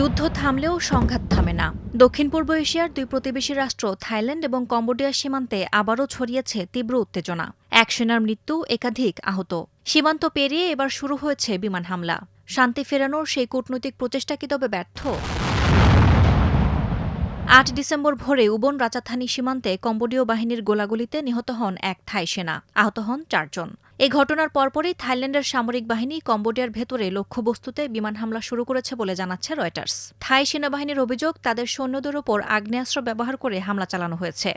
যুদ্ধ থামলেও সংঘাত থামে না। দক্ষিণ পূর্ব এশিয়ার দুই প্রতিবেশী রাষ্ট্র, থাইল্যান্ড এবং কম্বোডিয়ার সীমান্তে আবারও ছড়িয়েছে তীব্র উত্তেজনা। এক সেনার মৃত্যু একাধিক আহত। সীমান্ত পেরিয়ে এবার শুরু হয়েছে বিমান হামলা। শান্তি ফেরানোর সেই কূটনৈতিক প্রচেষ্টা কি তবে ব্যর্থ? আট ডিসেম্বর ভোরে উবন রাজাথানি সীমান্তে কম্বোডীয় বাহিনীর গোলাগুলিতে নিহত হন এক থাই সেনা। আহত হন চারজন। এই ঘটনার পরপরই থাইল্যান্ডের সামরিক বাহিনী কম্বোডিয়ার ভেতরে লক্ষ্যবস্তুতে বিমান হামলা শুরু করেছে বলে জানাচ্ছে রয়টার্স। থাই সেনাবাহিনীর অভিযোগ, তাদের সৈন্যদের ওপর আগ্নেয়াস্ত্র ব্যবহার করে হামলা চালানো হয়েছে।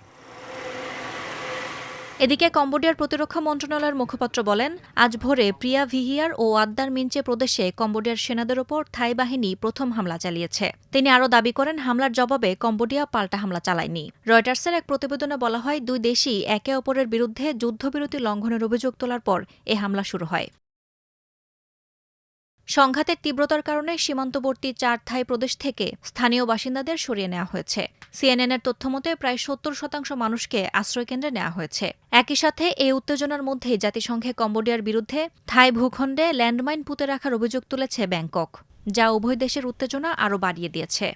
এদিকে কম্বোডিয়ার প্রতিরক্ষা মন্ত্রণালয়ের মুখপাত্র বলেন, আজ ভোরে প্রিয়া ভিহিয়ার ও আদ্দার মিঞ্চে প্রদেশে কম্বোডিয়ার সেনাদের ওপর থাই বাহিনী প্রথম হামলা চালিয়েছে। তিনি আরও দাবি করেন, হামলার জবাবে কম্বোডিয়া পাল্টা হামলা চালায়নি। রয়টার্সের এক প্রতিবেদনে বলা হয়, দুই দেশই একে অপরের বিরুদ্ধে যুদ্ধবিরতি লঙ্ঘনের অভিযোগ তোলার পর এ হামলা শুরু হয়। সংঘাতের তীব্রতার কারণে সীমান্তবর্তী চার থাই প্রদেশ থেকে স্থানীয় বাসিন্দাদের সরিয়ে নেওয়া হয়েছে। সিএনএনের তথ্যমতে প্রায় সত্তর শতাংশ মানুষকে আশ্রয়কেন্দ্রে নেওয়া হয়েছে। একই সাথে এই উত্তেজনার মধ্যেই জাতিসংঘে কম্বোডিয়ার বিরুদ্ধে থাই ভূখণ্ডে ল্যান্ডমাইন পুঁতে রাখার অভিযোগ তুলেছে ব্যাংকক, যা উভয় দেশের উত্তেজনা আরও বাড়িয়ে দিয়েছে।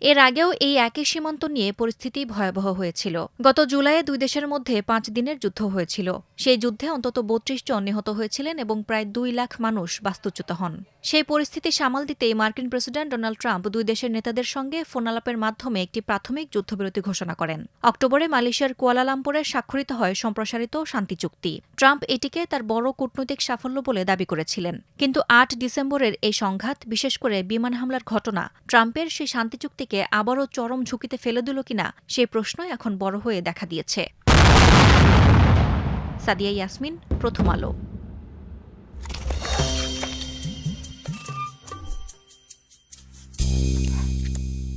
এর আগেও এই একই সীমান্ত নিয়ে পরিস্থিতি ভয়াবহ হয়েছিল। গত জুলাইয়ে দুই দেশের মধ্যে পাঁচ দিনের যুদ্ধ হয়েছিল। সেই যুদ্ধে অন্তত বত্রিশ জন নিহত হয়েছিলেন এবং প্রায় দুই লাখ মানুষ বাস্তুচ্যুত হন। সেই পরিস্থিতি সামাল দিতেই মার্কিন প্রেসিডেন্ট ডোনাল্ড ট্রাম্প দুই দেশের নেতাদের সঙ্গে ফোনালাপের মাধ্যমে একটি প্রাথমিক যুদ্ধবিরতি ঘোষণা করেন। অক্টোবরে মালয়েশিয়ার কুয়ালালামপুরে স্বাক্ষরিত হয় সম্প্রসারিত শান্তি চুক্তি। ট্রাম্প এটিকে তার বড় কূটনৈতিক সাফল্য বলে দাবি করেছিলেন। কিন্তু আট ডিসেম্বরের এই সংঘাত, বিশেষ করে বিমান হামলার ঘটনা, ট্রাম্পের সেই শান্তি চুক্তিকে আবারও চরম ঝুঁকিতে ফেলে দিল কিনা সেই প্রশ্নই এখন বড় হয়ে দেখা দিয়েছে। সাদিয়া ইয়াসমিন, প্রথম আলো।